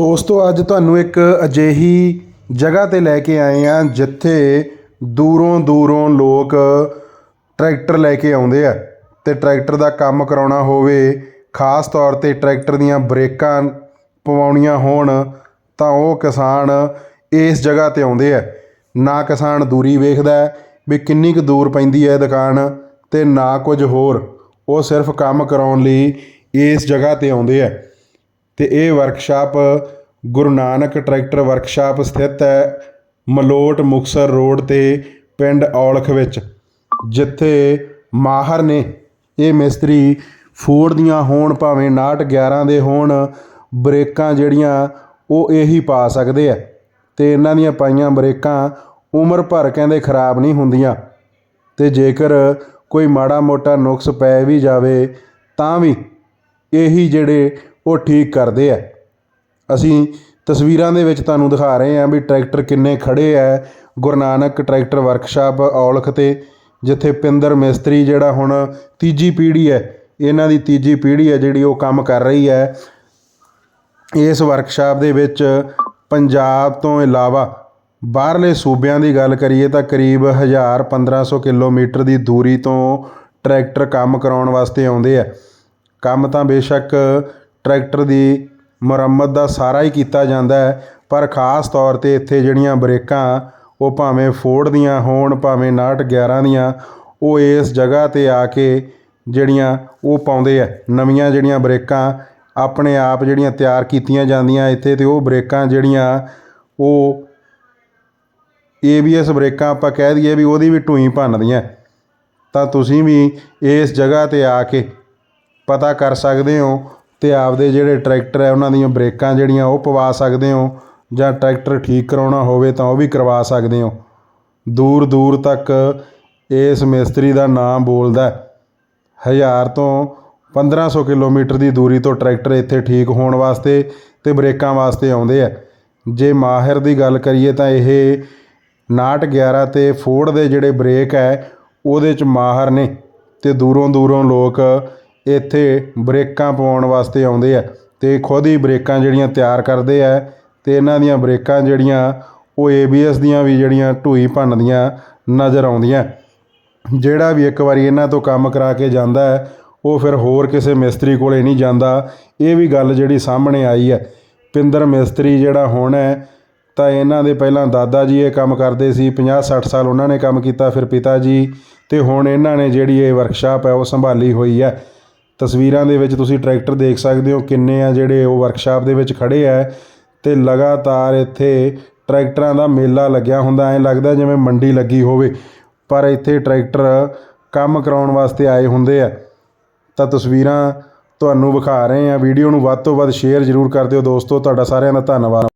ਦੋਸਤੋ ਅੱਜ ਤੁਹਾਨੂੰ ਇੱਕ ਅਜਿਹੀ ਜਗ੍ਹਾ ਤੇ ਲੈ ਕੇ ਆਏ ਆ ਜਿੱਥੇ ਦੂਰੋਂ ਦੂਰੋਂ ਲੋਕ ਟਰੈਕਟਰ ਲੈ ਕੇ ਆਉਂਦੇ ਆ ਤੇ ਟਰੈਕਟਰ ਦਾ ਕੰਮ ਕਰਾਉਣਾ ਹੋਵੇ, ਖਾਸ ਤੌਰ ਤੇ ਟਰੈਕਟਰ ਦੀਆਂ ਬ੍ਰੇਕਾਂ ਪਵਾਉਣੀਆਂ ਹੋਣ, ਤਾਂ ਉਹ ਕਿਸਾਨ ਇਸ ਜਗ੍ਹਾ ਤੇ ਆਉਂਦੇ ਆ। ਨਾ ਕਿਸਾਨ ਦੂਰੀ ਵੇਖਦਾ ਵੀ ਕਿੰਨੀ ਕੁ ਦੂਰ ਪੈਂਦੀ ਹੈ ਦੁਕਾਨ ਤੇ ਨਾ ਕੁਝ ਹੋਰ। ਉਹ ਸਿਰਫ ਕੰਮ ਕਰਾਉਣ ਲਈ ਇਸ ਜਗ੍ਹਾ ਤੇ ਆਉਂਦੇ ਆ। ਤੇ ਇਹ workshop Guru Nanak tractor workshop ਸਥਿਤ ਹੈ ਮਲੋਟ ਮੁਕਸਰ ਰੋਡ ਤੇ ਪਿੰਡ ਔਲਖ ਵਿੱਚ, ਜਿੱਥੇ ਮਾਹਰ ਨੇ ਇਹ ਮਿਸਤਰੀ ਫੋਰਡ ਦੀਆਂ ਹੋਣ ਭਾਵੇਂ 69 11 ਦੇ ਹੋਣ, ਬ੍ਰੇਕਾਂ ਜਿਹੜੀਆਂ ਉਹ ਇਹੀ ਪਾ ਸਕਦੇ ਆ ਤੇ ਇਹਨਾਂ ਦੀਆਂ ਪਾਈਆਂ ਬ੍ਰੇਕਾਂ ਉਮਰ ਭਰ ਕਹਿੰਦੇ ਖਰਾਬ ਨਹੀਂ ਹੁੰਦੀਆਂ ਤੇ ਜੇਕਰ ਕੋਈ ਮਾੜਾ ਮੋਟਾ ਨੁਕਸ ਪੈ ਵੀ ਜਾਵੇ ਤਾਂ ਵੀ ਇਹੀ ਜਿਹੜੇ ਉਹ ਠੀਕ ਕਰਦੇ ਆ। ਅਸੀਂ ਤਸਵੀਰਾਂ ਦੇ ਵਿੱਚ ਤੁਹਾਨੂੰ ਦਿਖਾ ਰਹੇ ਹਾਂ ਵੀ ਟਰੈਕਟਰ ਕਿੰਨੇ ਖੜੇ ਆ। ਗੁਰੂ ਨਾਨਕ ਟਰੈਕਟਰ ਵਰਕਸ਼ਾਪ ਔਲਖ ਤੇ, ਜਿੱਥੇ ਪਿੰਦਰ ਮਿਸਤਰੀ ਜਿਹੜਾ ਹੁਣ ਤੀਜੀ ਪੀੜ੍ਹੀ ਹੈ, ਇਹਨਾਂ ਦੀ ਤੀਜੀ ਪੀੜ੍ਹੀ ਹੈ ਜਿਹੜੀ ਉਹ ਕੰਮ ਕਰ ਰਹੀ ਹੈ। ਇਸ ਵਰਕਸ਼ਾਪ ਦੇ ਵਿੱਚ ਪੰਜਾਬ ਤੋਂ ਇਲਾਵਾ ਬਾਹਰਲੇ ਸੂਬਿਆਂ ਦੀ ਗੱਲ ਕਰੀਏ ਤਾਂ ਕਰੀਬ 1000 1500 ਕਿਲੋਮੀਟਰ ਦੀ ਦੂਰੀ ਤੋਂ ਟਰੈਕਟਰ ਕੰਮ ਕਰਾਉਣ ਵਾਸਤੇ ਆਉਂਦੇ ਆ। ਕੰਮ ਤਾਂ ਬੇਸ਼ੱਕ ਟਰੈਕਟਰ ਦੀ ਮੁਰੰਮਤ ਦਾ ਸਾਰਾ ਹੀ ਕੀਤਾ ਜਾਂਦਾ ਹੈ। ਪਰ ਖਾਸ ਤੌਰ ਤੇ ਇੱਥੇ ਜਿਹੜੀਆਂ ਬ੍ਰੇਕਾਂ, ਉਹ ਭਾਵੇਂ ਫੋਰਡ ਦੀਆਂ ਹੋਣ, ਭਾਵੇਂ 69 11 ਦੀਆਂ, ਉਹ ਇਸ ਜਗ੍ਹਾ ਤੇ ਆ ਕੇ ਜਿਹੜੀਆਂ ਉਹ ਪਾਉਂਦੇ ਆ। ਨਵੀਆਂ ਜਿਹੜੀਆਂ ਬ੍ਰੇਕਾਂ ਆਪਣੇ ਆਪ ਜਿਹੜੀਆਂ ਤਿਆਰ ਕੀਤੀਆਂ ਜਾਂਦੀਆਂ ਇੱਥੇ ਤੇ ਉਹ ਬ੍ਰੇਕਾਂ ਜਿਹੜੀਆਂ, ਉਹ ABS ਬ੍ਰੇਕਾਂ ਆਪਾਂ ਕਹਿ ਦਈਏ ਵੀ ਉਹਦੀ ਵੀ ਟੂਈ ਭੰਨਦੀਆਂ। ਤਾਂ ਤੁਸੀਂ ਵੀ ਇਸ ਜਗ੍ਹਾ ਤੇ ਆ ਕੇ ਪਤਾ ਕਰ ਸਕਦੇ ਹੋ ਅਤੇ ਆਪਦੇ ਜਿਹੜੇ ਟਰੈਕਟਰ ਹੈ, ਉਹਨਾਂ ਦੀਆਂ ਬ੍ਰੇਕਾਂ ਜਿਹੜੀਆਂ ਉਹ ਪਵਾ ਸਕਦੇ ਹੋ ਜਾਂ ਟਰੈਕਟਰ ਠੀਕ ਕਰਵਾਉਣਾ ਹੋਵੇ ਤਾਂ ਉਹ ਵੀ ਕਰਵਾ ਸਕਦੇ ਹੋ। ਦੂਰ ਦੂਰ ਤੱਕ ਇਸ ਮਿਸਤਰੀ ਦਾ ਨਾਮ ਬੋਲਦਾ ਹਜ਼ਾਰ ਤੋਂ 1500 ਕਿਲੋਮੀਟਰ ਦੀ ਦੂਰੀ ਤੋਂ ਟਰੈਕਟਰ ਇੱਥੇ ਠੀਕ ਹੋਣ ਵਾਸਤੇ ਅਤੇ ਬ੍ਰੇਕਾਂ ਵਾਸਤੇ ਆਉਂਦੇ ਆ। ਜੇ ਮਾਹਿਰ ਦੀ ਗੱਲ ਕਰੀਏ ਤਾਂ ਇਹ 69 11 ਤੇ ਫੋਰਡ ਦੇ ਜਿਹੜੇ ਬ੍ਰੇਕ ਹੈ, ਉਹਦੇ ਚ ਮਾਹਰ ਨੇ ਅਤੇ ਦੂਰੋਂ ਦੂਰੋਂ ਲੋਕ ਇੱਥੇ ਬ੍ਰੇਕਾਂ ਪਵਾਉਣ ਵਾਸਤੇ ਆਉਂਦੇ ਆ ਅਤੇ ਖੁਦ ਹੀ ਬ੍ਰੇਕਾਂ ਜਿਹੜੀਆਂ ਤਿਆਰ ਕਰਦੇ ਆ ਅਤੇ ਇਹਨਾਂ ਦੀਆਂ ਬ੍ਰੇਕਾਂ ਜਿਹੜੀਆਂ ਉਹ ਏ ਬੀ ਐੱਸ ਦੀਆਂ ਵੀ ਜਿਹੜੀਆਂ ਢੂਈ ਭੰਨਦੀਆਂ ਨਜ਼ਰ ਆਉਂਦੀਆਂ। ਜਿਹੜਾ ਵੀ ਇੱਕ ਵਾਰੀ ਇਹਨਾਂ ਤੋਂ ਕੰਮ ਕਰਾ ਕੇ ਜਾਂਦਾ ਹੈ, ਉਹ ਫਿਰ ਹੋਰ ਕਿਸੇ ਮਿਸਤਰੀ ਕੋਲੇ ਨਹੀਂ ਜਾਂਦਾ। ਇਹ ਵੀ ਗੱਲ ਜਿਹੜੀ ਸਾਹਮਣੇ ਆਈ ਹੈ। ਪਿੰਦਰ ਮਿਸਤਰੀ ਜਿਹੜਾ ਹੁਣ ਹੈ, ਤਾਂ ਇਹਨਾਂ ਦੇ ਪਹਿਲਾਂ ਦਾਦਾ ਜੀ ਇਹ ਕੰਮ ਕਰਦੇ ਸੀ 50 60 ਸਾਲ ਉਹਨਾਂ ਨੇ ਕੰਮ ਕੀਤਾ, ਫਿਰ ਪਿਤਾ ਜੀ ਤੇ ਹੁਣ ਇਹਨਾਂ ਨੇ ਜਿਹੜੀ ਇਹ ਵਰਕਸ਼ਾਪ ਹੈ ਉਹ ਸੰਭਾਲੀ ਹੋਈ ਹੈ। ਤਸਵੀਰਾਂ ਦੇ ਵਿੱਚ ਤੁਸੀਂ ਟਰੈਕਟਰ ਦੇਖ ਸਕਦੇ ਹੋ ਕਿੰਨੇ ਆ ਜਿਹੜੇ ਉਹ ਵਰਕਸ਼ਾਪ ਦੇ ਵਿੱਚ ਖੜੇ ਆ ਤੇ ਲਗਾਤਾਰ ਇੱਥੇ ਟਰੈਕਟਰਾਂ ਦਾ ਮੇਲਾ ਲੱਗਿਆ ਹੁੰਦਾ, ਐ ਲੱਗਦਾ ਜਿਵੇਂ ਮੰਡੀ ਲੱਗੀ ਹੋਵੇ, ਪਰ ਇੱਥੇ ਟਰੈਕਟਰ ਕੰਮ ਕਰਾਉਣ ਵਾਸਤੇ ਆਏ ਹੁੰਦੇ ਆ। ਤਾਂ ਤਸਵੀਰਾਂ ਤੁਹਾਨੂੰ ਵਿਖਾ ਰਹੇ ਆ, ਵੀਡੀਓ ਨੂੰ ਵੱਧ ਤੋਂ ਵੱਧ ਸ਼ੇਅਰ ਜ਼ਰੂਰ ਕਰ ਦਿਓ ਦੋਸਤੋ, ਤੁਹਾਡਾ ਸਾਰਿਆਂ ਦਾ ਧੰਨਵਾਦ।